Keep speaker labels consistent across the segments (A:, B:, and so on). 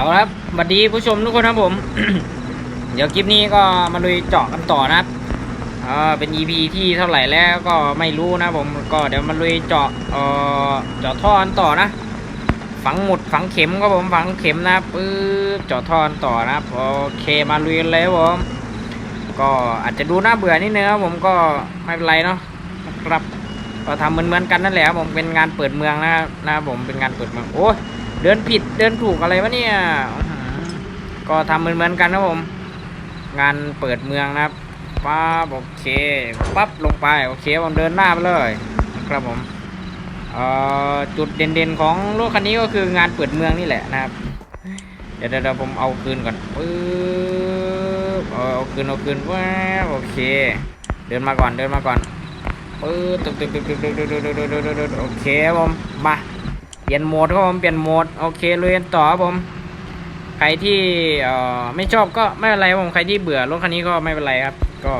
A: เอาละครับสวัสดีผู้ชมทุกคนครับผม เดี๋ยวคลิปนี้ก็มาลุยเจาะกันต่อนะครับเอ่าเป็น EP ที่เท่าไหร่แล้วก็ไม่รู้นะผมก็เดี๋ยวมาลุยเจาะเอ่อเจาะท่อกันต่อนะ ฝังหมุดฝังเข็มครับผมฝังเข็มนะปึ๊บเจาะท่อกันต่อนะครับโอเคมาลุยกันเลยครับผม ก็อาจจะดูน่าเบื่อนิดนึงครับผมก็ไม่เป็นไรเนาะครับก็ทำเหมือนเหมือนๆกันนั่นแหละครับผมเป็นงานเปิดเมืองนะครับนะครับผมเป็นงานเปิดเมืองโอ้ย เดินผิดเดินถูกอะไรวะเนี่ย ก็ทำเหมือนเหมือนๆกันนะผม งานเปิดเมืองนะครับปั๊บโอเคปั๊บลงไปโอเคผมเดินหน้าไปเลยนะครับผมจุดเด่นๆของรถคันนี้ก็คืองานเปิดเมืองนี่แหละนะครับ เดี๋ยวเดี๋ยวผมเอาคืนก่อนปึ๊บเอาคืนเอาคืนว้าโอเค เดินมาก่อนเดินมาก่อนปึ๊บตึ๊บตึ๊บตึ๊บตึ๊บตึ๊บตึ๊บตึ๊บตึ๊บโอเคผมมา ลี่ยนโหมดครับผมเปลี่ยนโหมดโอเคเลยนต่อครับผม ใครที่เอ่อไม่ชอบก็ไม่เป็นไรผมใครที่เบื่อรถคันนี้ก็ไม่เป็นไรครับ ก็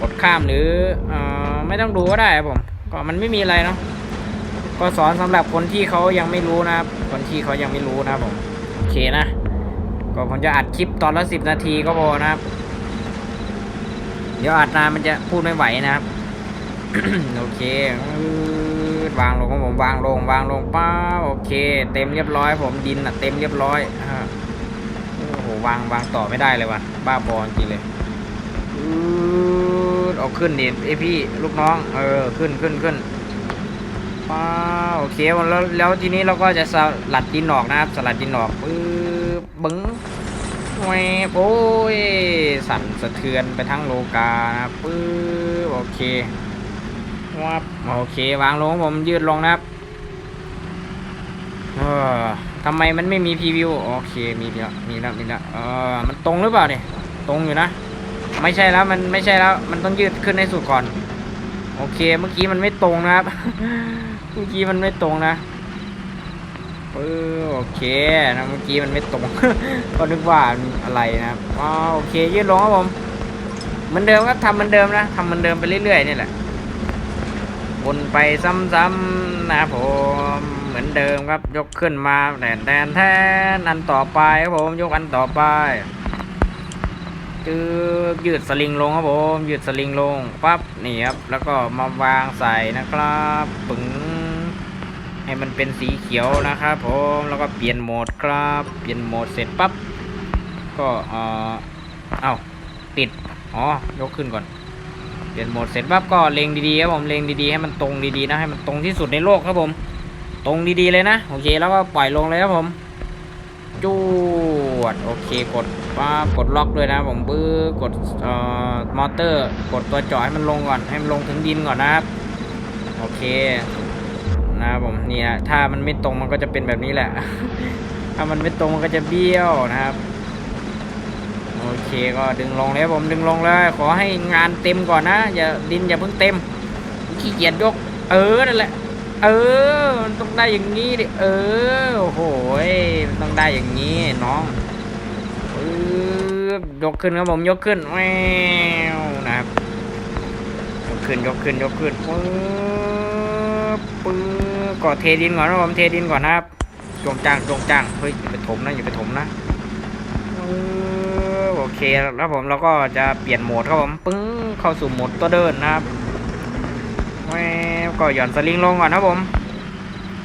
A: กดข้ามหรือเอ่อไม่ต้องดูก็ได้ครับผม ก็มันไม่มีอะไรเนาะก็สอนสำหรับคนที่เขายังไม่รู้นะครับ คนที่เขายังไม่รู้นะครับผมโอเคนะ ก็ผมจะอัดคลิปตอนละสิบนาทีก็พอนะครับ เดี๋ยวอัดนานมันจะพูดไม่ไหวนะครับ โอเค วางลงครับผมวางลงวางลงป้าโอเค เต็มเรียบร้อย ผมดินอะเต็มเรียบร้อยโอ้โหวางวางต่อไม่ได้เลยว่ะบ้าบอลจริงเลยอืดเอาขึ้นดิเอยพี่ลูกน้อง เออขึ้นขึ้นขึ้นว้าโอเคแล้วแล้วทีนี้เราก็จะสลัดดินออกนะครับ สลัดดินออกปึ๊บบึ้งแหวโอ้ยสั่นสะเทือนไปทั้งโลกานะครับปึ๊บโอเค วับโอเควางลงผมยืดลงนะครับเออทำไมมันไม่มีพรีวิวโอเคมีแล้วมีแล้วมีแล้วเออมันตรงหรือเปล่าเนี่ยตรงอยู่นะ ไม่ใช่แล้วมันไม่ใช่แล้ว มันต้องยืดขึ้นให้สุดก่อน โอเคเมื่อกี้มันไม่ตรงนะครับ เมื่อกี้มันไม่ตรงนะเออโอเคนะเมื่อกี้มันไม่ตรง ก็นึกว่าอะไรนะครับอ๋อโอเคยืดลงครับผมเหมือนเดิมครับทำเหมือนเดิมนะทำเหมือนเดิมไปเรื่อยๆนี่แหละ วนไปซ้ำๆนะครับผมเหมือนเดิมครับยกขึ้นมาแทนแทนแทนอันต่อไปครับผมยกอันต่อไปจือยืดสลิงลงครับผมยืดสลิงลงปั๊บนี่ครับแล้วก็มาวางใส่นะครับปึ๋งให้มันเป็นสีเขียวนะครับผมแล้วก็เปลี่ยนโหมดครับเปลี่ยนโหมดเสร็จปั๊บก็เออเอ้าติดอ๋อยกขึ้นก่อน เปลี่ยนโหมดเสร็จปั๊บก็เล็งดีๆครับผมเล็งดีๆให้มันตรงดีๆนะให้มันตรงที่สุดในโลกครับผม ตรงดีๆเลยนะโอเคแล้วก็ปล่อยลงเลยครับผมจวดโอเคกดปั๊บกดล็อกด้วยนะผมปื้อกดเอ่อมอเตอร์ กดตัวจ่อให้มันลงก่อนให้มันลงถึงดินก่อนนะครับโอเคนะครับผมนี่ถ้ามันไม่ตรงมันก็จะเป็นแบบนี้แหละ ถ้ามันไม่ตรงมันก็จะเบี้ยวนะครับ โอเคก็ดึงลงเลยครับผมดึงลงเลยขอให้งานเต็มก่อนนะอย่าดินอย่าเพิ่งเต็มขี้เกียจยก เออนั่นแหละ เออมันต้องได้อย่างนี้ดิเออโอ้โหมันต้องได้อย่างนี้น้องยกขึ้นครับผมยกขึ้นแววนะครับยกขึ้นยกขึ้นยกขึ้นปึ๊บปึ๊บก่อเทดินก่อนนะผมเทดินก่อนนะครับจงจ้างจงจ้างเฮ้ยอย่าไปถมนะอย่าไปถมนะปึ๊บ เคแล้วผมเราก็จะเปลี่ยนโหมดครับผมปึ้งเข้าสู่โหมดตัวเดินนะครับแววก็หย่อนสลิงลงก่อนนะครับผม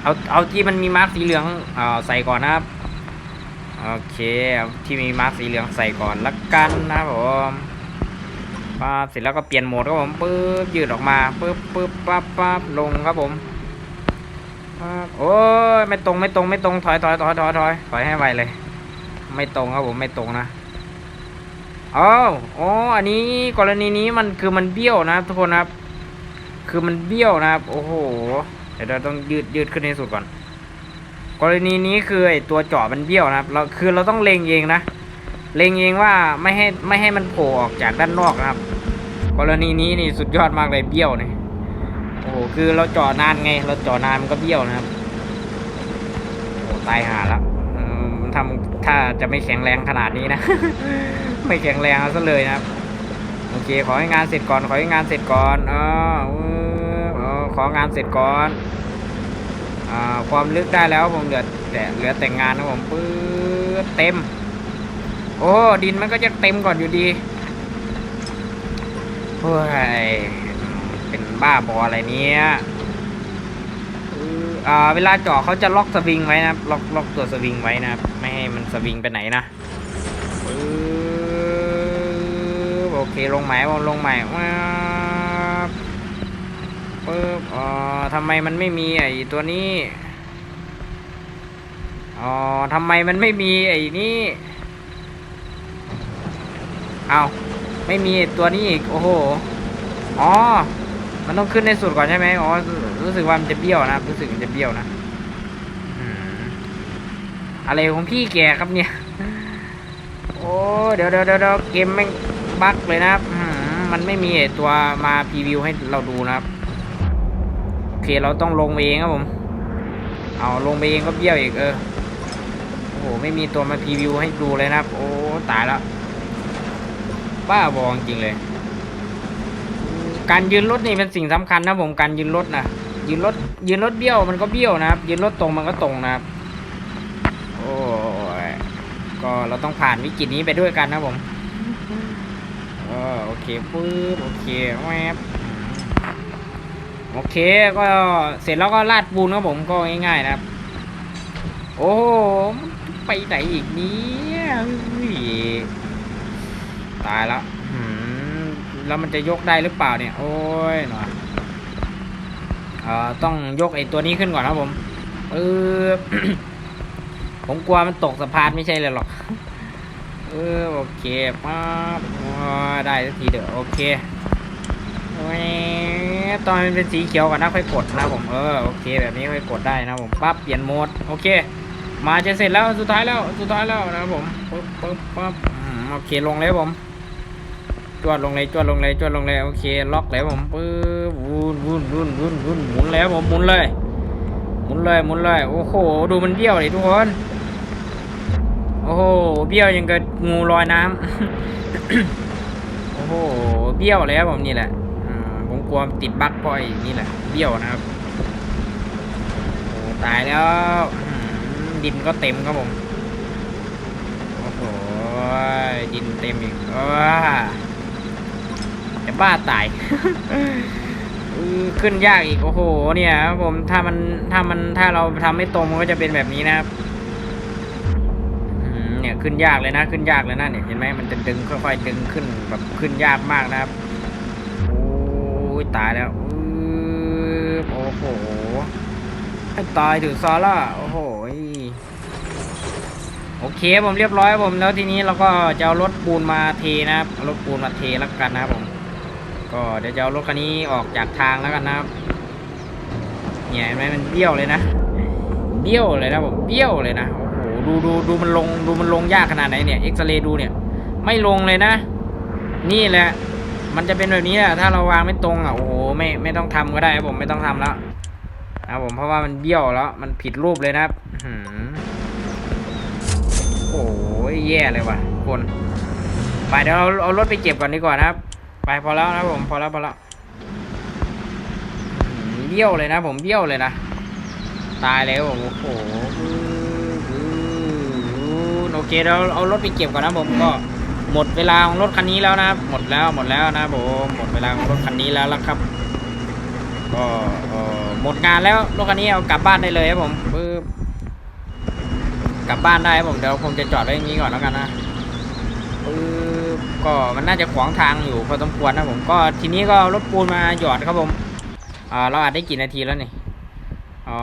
A: เอาเอาที่มันมีมาร์กสีเหลืองเอ่อใส่ก่อนนะครับโอเคที่มีมาร์กสีเหลืองใส่ก่อนละกันนะครับผมปั๊บเสร็จแล้วก็เปลี่ยนโหมดครับผมปึ๊บยืดออกมาปึ๊บปึ๊บปั๊บปั๊บลงครับผมโอ้ยไม่ตรงไม่ตรงไม่ตรงถอยถอยถอยถอยถอยถอยให้ไวเลย ไม่ตรงครับผมไม่ตรงนะ อ้าวอ๋ออันนี้กรณีนี้มันคือมันเบี้ยวนะทุกคนครับ คือมันเบี้ยวนะครับ โอ้โห เดี๋ยวเราต้องยืดยืดขึ้นให้สุดก่อน กรณีนี้คือไอตัวเจาะมันเบี้ยวนะครับ เราคือเราต้องเล็งเองนะ เล็งเองว่าไม่ให้ไม่ให้มันโผล่ออกจากด้านนอกนะครับ กรณีนี้นี่สุดยอดมากเลยเบี้ยวนี่โอ้โห คือเราเจาะนานไง เราเจาะนานมันก็เบี้ยวนะครับโอ้ตายหาแล้วมันทำถ้าจะไม่แข็งแรงขนาดนี้นะ ไม่แข็งแรงเอาซะเลยนะครับโอเค ขอให้งานเสร็จก่อน ขอให้งานเสร็จก่อนออเออเอของานเสร็จก่อนอความลึกได้แล้วผมเหลือแต่เหลือแต่งงานนะผมปื๊ดเต็ม โอ้ดินมันก็จะเต็มก่อนอยู่ดีเฮ้ยเป็นบ้าบออะไรเนี้ยเอออ่าเวลาเจาะเขาจะล็อกสวิงไว้นะครับล็อกล็อกตัวสวิงไว้นะครับ ไม่ให้มันสวิงไปไหนนะ เคลงใหม่ลงใหม่ว้าปึ๊บอ๋อทำไมมันไม่มีไอ้ตัวนี้อ๋อทำไมมันไม่มีไอ้นี่เอาไม่มีตัวนี้อีก โอ้โห อ๋อ มันต้องขึ้นในสุดก่อนใช่ไหมอ๋อ รู้สึกว่ามันจะเบี้ยวนะ รู้สึกมันจะเบี้ยวนะอะไรของพี่แกครับเนี่ย โอ้ เดี๋ยวเดี๋ยวเดี๋ยวเดี๋ยวเกมแม่ง บั๊กเลยนะครับมันไม่มีตัวมาพรีวิวให้เราดูนะครับโอเคเราต้องลงเองครับผม เอาลงไปเองก็เบี้ยวอีกเออโอ้โหไม่มีตัวมาพรีวิวให้ดูเลยนะครับ โอ้ตายแล้วบ้าบองจริงเลย การยืนรถนี่เป็นสิ่งสำคัญนะผมการยืนรถนะยืนรถยืนรถเบี้ยวมันก็เบี้ยวนะครับ ยืนรถตรงมันก็ตรงนะครับโอ้ยก็เราต้องผ่านวิกฤตนี้ไปด้วยกันนะผม ออโอเคปึ๊บโอเคแวบโอเคก็เสร็จแล้วก็ลาดปูนครับผมก็ง่ายๆนะครับ โอ้โหไปไหนอีกเนี้ตายแล้วแล้วมันจะยกได้หรือเปล่าเนี่ย โอ้ยหนอเอ่อต้องยกไอ้ตัวนี้ขึ้นก่อนครับผมเออผมกลัวมันตกสะพานไม่ใช่เลยหรอก เออโอเคปั๊บได้สักทีเดี๋ยวโอเคตอนมันเป็นสีเขียวก่อนนะค่อยกดนะผมเออโอเคแบบนี้ค่อยกดได้นะผมปั๊บเปลี่ยนโหมดโอเค มาจะเสร็จแล้วสุดท้ายแล้วสุดท้ายแล้วนะผมปึ๊บปึ๊บปั๊บโอเคลงเลยผมจวดลงเลยจวดลงเลยจวดลงเลยโอเคล็อกเลยผมปึ๊บวุ่นวุ่นวุ่นวุ่นวุ่นหมุนเลยครับผมหมุนเลยหมุนเลยหมุนเลยโอ้โหดูมันเบี้ยวเลยทุกคน โอ้โหเบี้ยวยังกับงูลอยน้ำโอ้โหเบี้ยวเลยครับผมนี่แหละผมกลัวติดบั๊กปล่อยนี่แหละ เบี้ยวนะครับโอ้ตายแล้วดินก็เต็มครับผมโอ้โหดินเต็มอีกว้าจะบ้าตายขึ้นยากอีกโอ้โห เนี่ยผมถ้ามันถ้ามันถ้าเราทำไม่ตรงมันก็จะเป็นแบบนี้นะครับ เนี่ยขึ้นยากเลยนะขึ้นยากเลยนะเนี่ยเห็นไหมมันจะดึงค่อยๆดึงขึ้นแบบขึ้นยากมากนะครับโอ้ยตายแล้วโอ้โหให้ตายถึงซอล่าโอ้โหโอเคผมเรียบร้อยผมแล้วทีนี้เราก็จะเอารถปูนมาเทนะครับรถปูนมาเทแล้วกันนะครับผมก็เดี๋ยวจะเอารถคันนี้ออกจากทางแล้วกันนะครับเนี่ยเห็นไหมมันเบี้ยวเลยนะเบี้ยวเลยนะผมเบี้ยวเลยนะโดูดูดูมันลงดูมันลงยากขนาดไหนเนี่ยเอ็กซเรย์ดูเนี่ย ไม่ลงเลยนะ นี่แหละ มันจะเป็นแบบนี้แหละถ้าเราวางไม่ตรงอะโอ้โหไม่ไม่ต้องทำก็ได้ครับผมไม่ต้องทำแล้วนะผมเพราะว่ามันเบี้ยวแล้วมันผิดรูปเลยนะครับโอ้ยแย่เลยว่ะคนไปเดี๋ยวเราเอารถไปเก็บก่อนดีกว่านะครับ ไปพอแล้วนะผมพอแล้วพอแล้วเบี้ยวเลยนะ ผมเบี้ยวเลยนะ ตายแล้วผมโอ้โห โอเคเราเอารถไปเก็บก่อนนะผมก็หมดเวลาของรถคันนี้แล้วนะครับ หมดแล้วหมดแล้วนะผมหมดเวลาของรถคันนี้แล้วละครับ ก็หมดงานแล้วรถคันนี้เอากลับบ้านได้เลยครับผมปึ๊บกลับบ้านได้ครับผมเดี๋ยวผมจะจอดไว้อย่างนี้ก่อนแล้วกันนะปึ๊บก็มันน่าจะขวางทางอยู่พอสมควรนะผมก็ทีนี้ก็รถปูนมาหยอดครับผมเราอาจได้กี่นาทีแล้วนี่อ๋อ